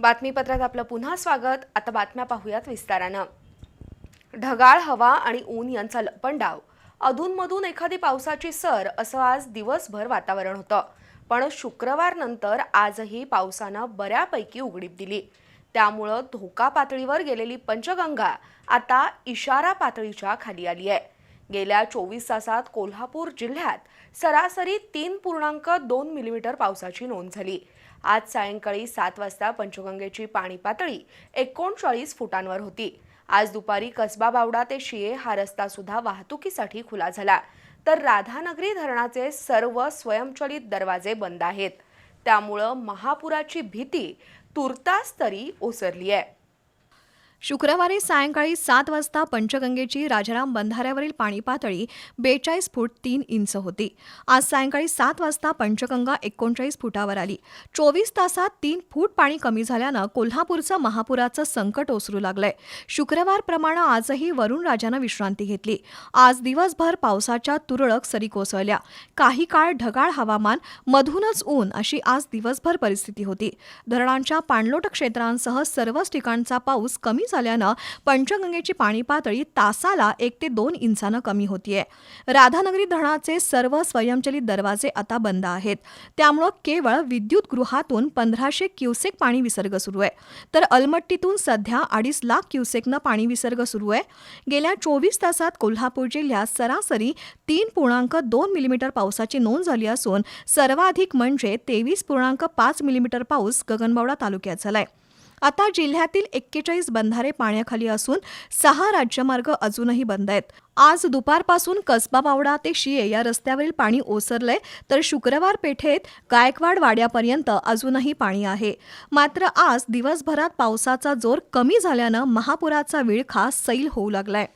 बातमीपत्रात आपलं पुन्हा स्वागत. आता बातम्या पाहूयात विस्तारानं. ढगाळ हवा आणि ऊन यांचा लपंडाव. अधूनमधून एखादी पावसाची सर असं आज दिवसभर वातावरण होतं. पण शुक्रवार नंतर आजही पावसानं बऱ्यापैकी उघडीप दिली. त्यामुळं धोका पातळीवर गेलेली पंचगंगा आता इशारा पातळीच्या खाली आली आहे गेल्या चोवीस तासात कोल्हापूर जिल्ह्यात सरासरी तीन पूर्णांक दोन मिलीमीटर पावसाची नोंद झाली. आज सायंकाळी सात वाजता पंचगंगेची पाणी पातळी एकोणचाळीस फुटांवर होती. आज दुपारी कसबा बावडा ते शिये हा रस्ता सुद्धा वाहतुकीसाठी खुला झाला. तर राधानगरी धरणाचे सर्व स्वयंचलित दरवाजे बंद आहेत. त्यामुळं महापुराची भीती तुर्तास तरी ओसरली आहे शुक्रवारी सायंकाळी सात वाजता पंचगंगेची राजाराम बंधाऱ्यावरील पाणी पातळी बेचाळीस फूट तीन इंच होती. आज सायंकाळी सात वाजता पंचगंगा एकोणचाळीस फुटावर आली. चोवीस तासात तीन फूट पाणी कमी झाल्यानं कोल्हापूरचं महापुराचं संकट ओसरू लागलंय. शुक्रवारप्रमाणे आजही वरुण राजानं विश्रांती घेतली. आज दिवसभर पावसाच्या तुरळक सरी कोसळल्या. काही काळ ढगाळ हवामान मधूनच ऊन अशी आज दिवसभर परिस्थिती होती. धरणांच्या पाणलोट क्षेत्रांसह सर्वच ठिकाणचा पाऊस कमी झाल्यानं पंचगंगेची पाणी पातळी तासाला एक ते दोन इंचानं कमी होतीये. राधानगरी धरणाचे सर्व स्वयंचलित दरवाजे आता बंद आहेत. त्यामुळं केवळ विद्युत गृहातून पंधराशे क्युसेक पाणी विसर्ग सुरू आहे. तर अलमट्टीतून सध्या अडीच लाख क्युसेकनं पाणी विसर्ग सुरू आहे. गेल्या चोवीस तासात कोल्हापूर जिल्ह्यात सरासरी तीन पूर्णांक दोन मिलीमीटर पावसाची नोंद झाली असून सर्वाधिक म्हणजे तेवीस पूर्णांक पाच मिलीमीटर पाऊस गगनबावडा तालुक्यात झालाय. आता जिल्ह्यातील एक्केचाळीस बंधारे पाण्याखाली असून सहा राज्यमार्ग अजूनही बंद आहेत. आज दुपारपासून कसबा बावडा ते शिये या रस्त्यावरील पाणी ओसरलंय तर शुक्रवार पेठेत गायकवाड वाड्यापर्यंत अजूनही पाणी आहे. मात्र आज दिवसभरात पावसाचा जोर कमी झाल्यानं महापुराचा विळखा सैल होऊ लागलाय.